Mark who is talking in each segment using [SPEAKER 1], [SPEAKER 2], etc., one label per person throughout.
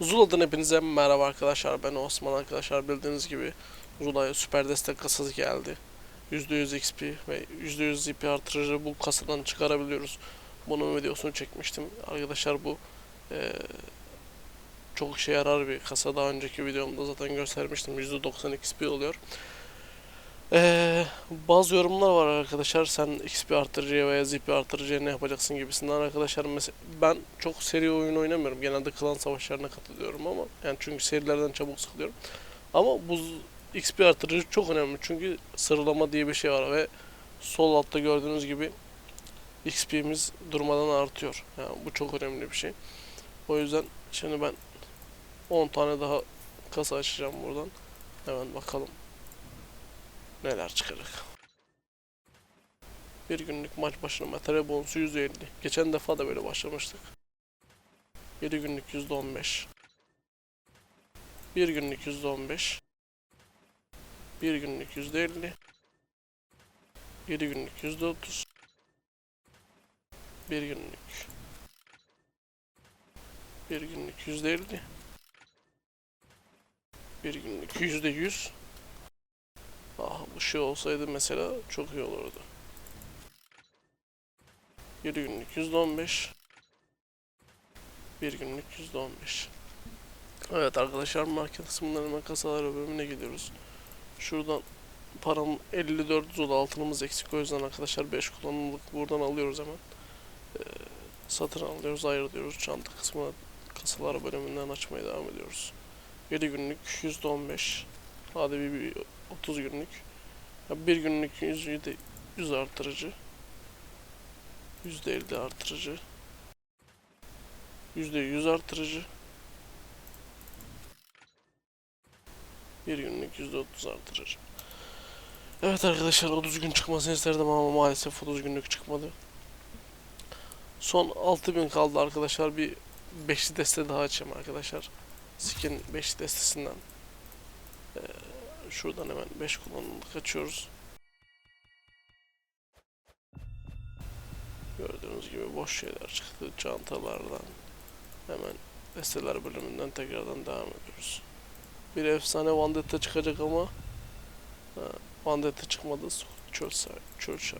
[SPEAKER 1] Zula'dan hepinize merhaba arkadaşlar. Ben Osman arkadaşlar. Bildiğiniz gibi Zula'ya süper destek kasası geldi. %100 XP ve %100 ZP artırıcı bu kasadan çıkarabiliyoruz. Bunun videosunu çekmiştim. Arkadaşlar bu eee, çok işe yarar bir kasa. Daha önceki videomda zaten göstermiştim. %90 XP oluyor. Eee, bazı yorumlar var arkadaşlar. Sen XP artırıcıya veya ZP artırıcıya ne yapacaksın gibisinden arkadaşlar. Mesela ben çok seri oyun oynamıyorum. Genelde klan savaşlarına katılıyorum ama yani çünkü serilerden çabuk sıkılıyorum. Ama bu XP artırıcı çok önemli. Çünkü sıralama diye bir şey var ve sol altta gördüğünüz gibi XP'miz durmadan artıyor. Yani bu çok önemli bir şey. O yüzden şimdi ben 10 tane daha kasa açacağım buradan. Hemen bakalım neler çıkacak. Bir günlük maç başına materyal bonusu %50. Geçen defa da böyle başlamıştık. 7 günlük %15. Bir günlük %15. Bir günlük %50. 7 günlük %30. Bir günlük. Bir günlük %50. Bir günlük %100. Bu şey olsaydı mesela çok iyi olurdu. 7 günlük %15. Bir günlük %15. Evet arkadaşlar market kısımlarına kasalar bölümüne gidiyoruz. Şuradan param 54 zul altınımız eksik o yüzden arkadaşlar 5 kullanımlık buradan alıyoruz hemen. Ee, satın alıyoruz ayırıyoruz çanta kısmına kasalar bölümünden açmaya devam ediyoruz. 7 günlük %15 hadi bir, bir 30 günlük bir günlük 100, 100 artırıcı. %50 artırıcı. %100 artırıcı. Bir günlük %30 artırıcı. Evet arkadaşlar 30 gün çıkmasını isterdim ama maalesef 30 günlük çıkmadı. Son 6000 kaldı arkadaşlar. Bir 5'li deste daha açayım arkadaşlar. Skin 5 destesinden. Ee, Şuradan hemen 5 kullanımlık açıyoruz Gördüğünüz gibi boş şeyler çıktı çantalardan. Hemen desteler bölümünden tekrardan devam ediyoruz. Bir efsane Vandetta çıkacak ama ha, Vandetta çıkmadı. Çöl çöl.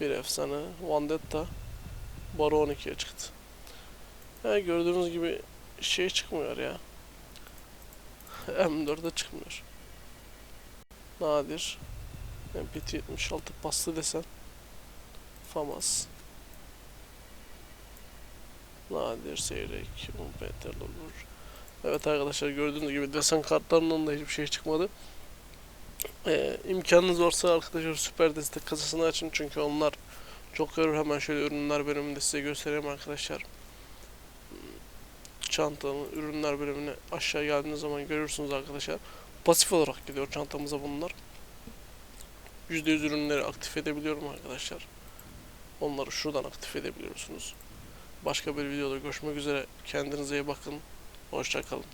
[SPEAKER 1] Bir efsane Vandetta Baro 12'ye çıktı. Ha, gördüğünüz gibi şey çıkmıyor ya. M4'e çıkmıyor. Nadir. MPT 76 paslı desen. Famas. Nadir seyrek. Umpeter olur. Evet arkadaşlar gördüğünüz gibi desen kartlarından da hiçbir şey çıkmadı. Ee, imkanınız varsa arkadaşlar süper destek kasasını açın çünkü onlar çok görür. Hemen şöyle ürünler bölümünde size göstereyim arkadaşlar. Çantanın ürünler bölümüne aşağı geldiğiniz zaman görürsünüz arkadaşlar. Pasif olarak gidiyor çantamıza bunlar. %100 ürünleri aktif edebiliyorum arkadaşlar. Onları şuradan aktif edebiliyorsunuz. Başka bir videoda görüşmek üzere. Kendinize iyi bakın. Hoşçakalın.